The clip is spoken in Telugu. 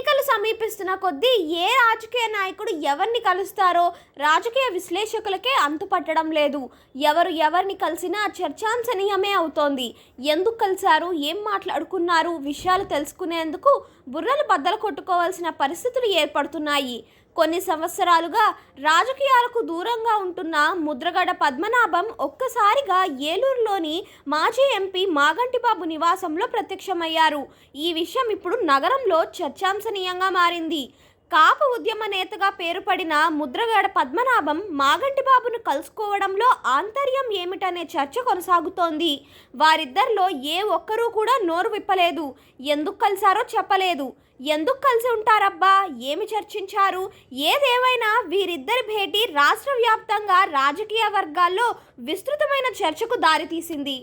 ఎన్నికలు సమీపిస్తున్న కొద్దీ ఏ రాజకీయ నాయకుడు ఎవరిని కలుస్తారో రాజకీయ విశ్లేషకులకే అంతుపట్టడం లేదు. ఎవరు ఎవరిని కలిసినా చర్చాంశనీయమే అవుతోంది. ఎందుకు కలిశారు? ఏం మాట్లాడుకున్నారు? విషయాలు తెలుసుకునేందుకు బుర్రలు బద్దలు కొట్టుకోవాల్సిన పరిస్థితులు ఏర్పడుతున్నాయి. కొన్ని సంవత్సరాలుగా రాజకీయాలకు దూరంగా ఉంటున్న ముద్రగడ పద్మనాభం ఒక్కసారిగా ఏలూరులోని మాజీ ఎంపీ మాగంటిబాబు నివాసంలో ప్రత్యక్షమయ్యారు. ఈ విషయం ఇప్పుడు నగరంలో చర్చాంశనీయంగా మారింది. కాపు ఉద్యమ నేతగా పేరుపడిన ముద్రగడ పద్మనాభం మాగంటి బాబును కలుసుకోవడంలో ఆంతర్యం ఏమిటనే చర్చ కొనసాగుతోంది. వారిద్దరిలో ఏ ఒక్కరూ కూడా నోరు విప్పలేదు. ఎందుకు కలిశారో చెప్పలేదు. ఎందుకు కలిసి ఉంటారబ్బా? ఏమి చర్చించారు? ఏదేవైనా వీరిద్దరి భేటీ రాష్ట్ర వ్యాప్తంగా రాజకీయ వర్గాల్లో విస్తృతమైన చర్చకు దారితీసింది.